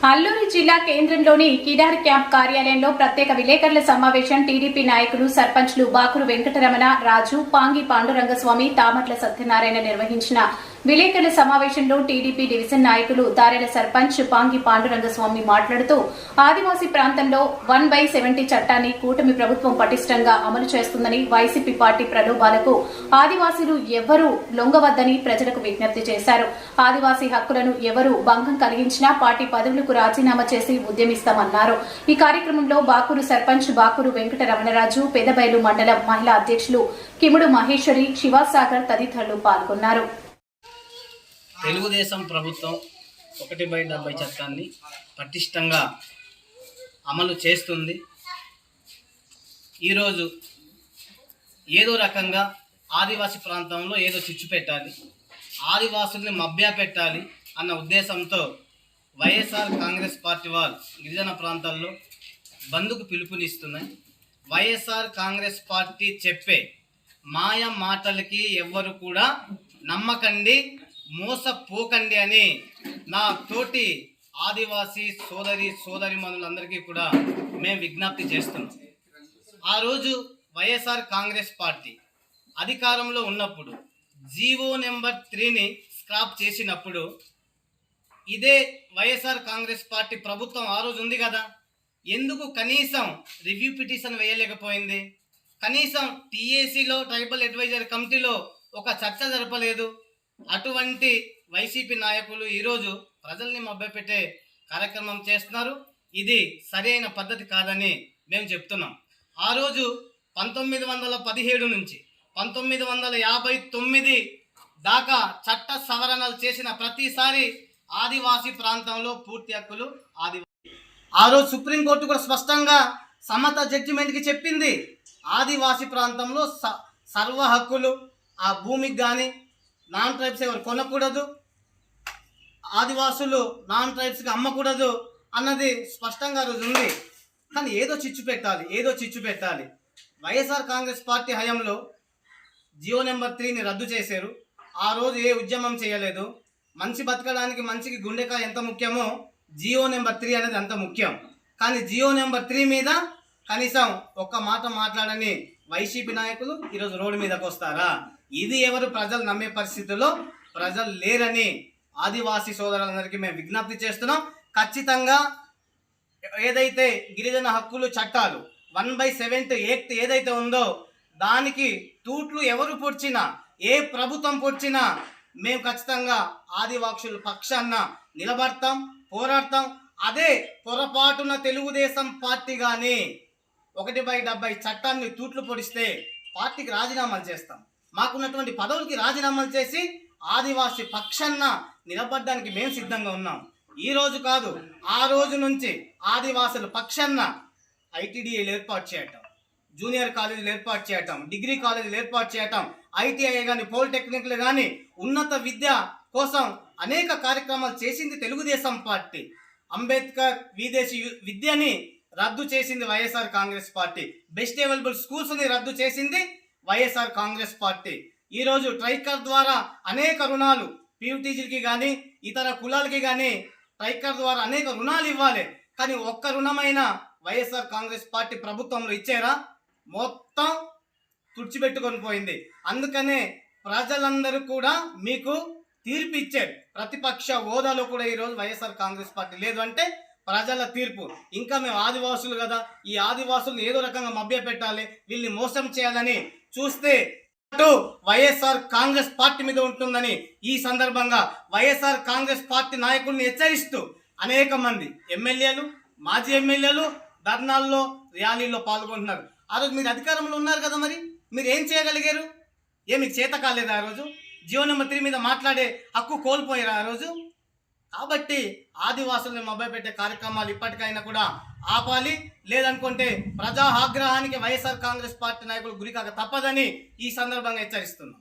అల్లూరు జిల్లా కేంద్రంలోని కిడార్ క్యాంప్ కార్యాలయంలో ప్రత్యేక విలేకరుల సమావేశం టీడీపీ నాయకులు సర్పంచ్లు బాకురు వెంకటరమణ రాజు పాంగి పాండురంగస్వామి తామట్ల సత్యనారాయణ నిర్వహించిన విలేకరుల సమావేశంలో టీడీపీ డివిజన్ నాయకులు దారెల సర్పంచ్ పాంగి పాండురంగస్వామి మాట్లాడుతూ ఆదివాసీ ప్రాంతంలో వన్ బై సెవెంటీ చట్టాన్ని కూటమి ప్రభుత్వం పటిష్టంగా అమలు చేస్తుందని వైసీపీ పార్టీ ప్రలోభాలకు ఆదివాసీలు ఎవ్వరూ లొంగవద్దని ప్రజలకు విజ్ఞప్తి చేశారు. ఆదివాసీ హక్కులను ఎవరు భంగం కలిగించినా పార్టీ పదవులకు రాజీనామా చేసి ఉద్యమిస్తామన్నారు. ఈ కార్యక్రమంలో బాకూరు సర్పంచ్ బాకూరు వెంకట రమణరాజు పెదబయలు మండలం మహిళా అధ్యక్షులు కిముడు మహేశ్వరి శివాసాగర్ తదితరులు పాల్గొన్నారు. తెలుగుదేశం ప్రభుత్వం ఒకటి బై డెబ్బై చట్టాన్ని పటిష్టంగా అమలు చేస్తుంది. ఈరోజు ఏదో రకంగా ఆదివాసి ప్రాంతంలో ఏదో చిచ్చు పెట్టాలి ఆదివాసుల్ని మభ్యా పెట్టాలి అన్న ఉద్దేశంతో వైఎస్ఆర్ కాంగ్రెస్ పార్టీ వారు గిరిజన ప్రాంతాల్లో బంద్కు పిలుపునిస్తున్నాయి. వైఎస్ఆర్ కాంగ్రెస్ పార్టీ చెప్పే మాయ మాటలకి ఎవ్వరు కూడా నమ్మకండి మోసపోకండి అని నా తోటి ఆదివాసీ సోదరి సోదరి మనులందరికీ కూడా మేము విజ్ఞప్తి చేస్తున్నాం. ఆ రోజు వైఎస్ఆర్ కాంగ్రెస్ పార్టీ అధికారంలో ఉన్నప్పుడు జీవో నెంబర్ త్రీని స్క్రాప్ చేసినప్పుడు ఇదే వైఎస్ఆర్ కాంగ్రెస్ పార్టీ ప్రభుత్వం ఆ రోజు ఉంది కదా? ఎందుకు కనీసం రివ్యూ పిటిషన్ వేయలేకపోయింది? కనీసం టీఏసీలో ట్రైబల్ అడ్వైజర్ కమిటీలో ఒక చర్చ జరపలేదు? అటువంటి వైసీపీ నాయకులు ఈరోజు ప్రజల్ని మభ్యపెట్టే కార్యక్రమం చేస్తున్నారు. ఇది సరైన పద్ధతి కాదని మేము చెప్తున్నాం. ఆ రోజు పంతొమ్మిది వందల పదిహేడు నుంచి పంతొమ్మిది వందల యాభై తొమ్మిది దాకా చట్ట సవరణలు చేసిన ప్రతిసారి ఆదివాసీ ప్రాంతంలో పూర్తి హక్కులు ఆదివాసీ. ఆ రోజు సుప్రీంకోర్టు కూడా స్పష్టంగా సమత జడ్జిమెంట్కి చెప్పింది. ఆదివాసీ ప్రాంతంలో స సర్వ హక్కులు ఆ భూమికి కానీ నాన్ ట్రైబ్స్ ఎవరు కొనకూడదు. ఆదివాసులు నాన్ ట్రైబ్స్కి అమ్మకూడదు అన్నది స్పష్టంగా రోజు ఉంది. కానీ ఏదో చిచ్చు పెట్టాలి ఏదో చిచ్చు పెట్టాలి. వైఎస్ఆర్ కాంగ్రెస్ పార్టీ హయాంలో జియో నెంబర్ త్రీని రద్దు చేశారు. ఆ రోజు ఏ ఉద్యమం చేయలేదు. మంచి బతకడానికి మంచికి గుండెకాయ ఎంత ముఖ్యమో జియో నెంబర్ త్రీ అనేది అంత ముఖ్యం. కానీ జియో నెంబర్ త్రీ మీద కనీసం ఒక్క మాట మాట్లాడని వైసీపీ నాయకులు ఈరోజు రోడ్డు మీదకి వస్తారా? ఇది ఎవరు? ప్రజలు నమ్మే పరిస్థితుల్లో ప్రజలు లేరని ఆదివాసీ సోదరులందరికీ మేము విజ్ఞప్తి చేస్తున్నాం. ఖచ్చితంగా ఏదైతే గిరిజన హక్కులు చట్టాలు వన్ బై సెవెంత్ ఎయిత్ ఏదైతే ఉందో దానికి తూట్లు ఎవరు పొడిచినా ఏ ప్రభుత్వం పొడిచినా మేము ఖచ్చితంగా ఆదివాక్షుల పక్షాన నిలబడతాం పోరాడతాం. అదే పొరపాటున తెలుగుదేశం పార్టీ కానీ ఒకటి బై డెబ్బై చట్టాన్ని తూట్లు పొడిస్తే పార్టీకి రాజీనామాలు చేస్తాం. మాకున్నటువంటి పదవులకి రాజీనామాలు చేసి ఆదివాసి పక్షాన నిలబడడానికి మేము సిద్ధంగా ఉన్నాం. ఈ రోజు కాదు ఆ రోజు నుంచి ఆదివాసుల పక్షాన ఐటీడీఏలు ఏర్పాటు చేయటం జూనియర్ కాలేజీలు ఏర్పాటు చేయటం డిగ్రీ కాలేజీలు ఏర్పాటు చేయటం ఐటీఐ కానీ పాలిటెక్నిక్లు కానీ ఉన్నత విద్య కోసం అనేక కార్యక్రమాలు చేసింది తెలుగుదేశం పార్టీ. అంబేద్కర్ విదేశీ విద్యని రద్దు చేసింది YSR Congress party. Best available స్కూల్స్ని రద్దు చేసింది వైఎస్ఆర్ కాంగ్రెస్ పార్టీ. ఈరోజు ట్రైకర్ ద్వారా అనేక రుణాలు పీయూటీజీలకి కానీ ఇతర కులాలకి కానీ ట్రైకర్ ద్వారా అనేక రుణాలు ఇవ్వాలి. కానీ ఒక్క రుణమైన వైఎస్ఆర్ కాంగ్రెస్ పార్టీ ప్రభుత్వంలో ఇచ్చారా? మొత్తం తుడిచిపెట్టుకొని పోయింది. అందుకనే ప్రజలందరూ కూడా మీకు తీర్పు ఇచ్చారు ప్రతిపక్ష హోదాలో కూడా ఈరోజు వైఎస్ఆర్ కాంగ్రెస్ పార్టీ లేదు అంటే ప్రజల తీర్పు. ఇంకా మేము ఆదివాసులు కదా ఈ ఆదివాసులను ఏదో రకంగా మభ్య పెట్టాలి వీళ్ళని మోసం చేయాలని చూస్తే అటు వైఎస్ఆర్ కాంగ్రెస్ పార్టీ మీద ఉంటుందని ఈ సందర్భంగా వైఎస్ఆర్ కాంగ్రెస్ పార్టీ నాయకుల్ని హెచ్చరిస్తూ అనేక మంది ఎమ్మెల్యేలు మాజీ ఎమ్మెల్యేలు ధర్నాల్లో ర్యాలీల్లో పాల్గొంటున్నారు. ఆ రోజు మీరు అధికారంలో ఉన్నారు కదా మరి? మీరు ఏం చేయగలిగారు? ఏ మీకు చేత కాలేదా ఆ రోజు? జీవో నెంబర్ త్రీ మీద మాట్లాడే హక్కు కోల్పోయారు ఆ రోజు? కాబట్టి ఆదివాసులను మభ్యపెట్టే కార్యక్రమాలు ఇప్పటికైనా కూడా ఆపాలి. లేదనుకుంటే ప్రజా ఆగ్రహానికి వైఎస్ఆర్ కాంగ్రెస్ పార్టీ నాయకులు గురికాక తప్పదని ఈ సందర్భంగా హెచ్చరిస్తున్నాం.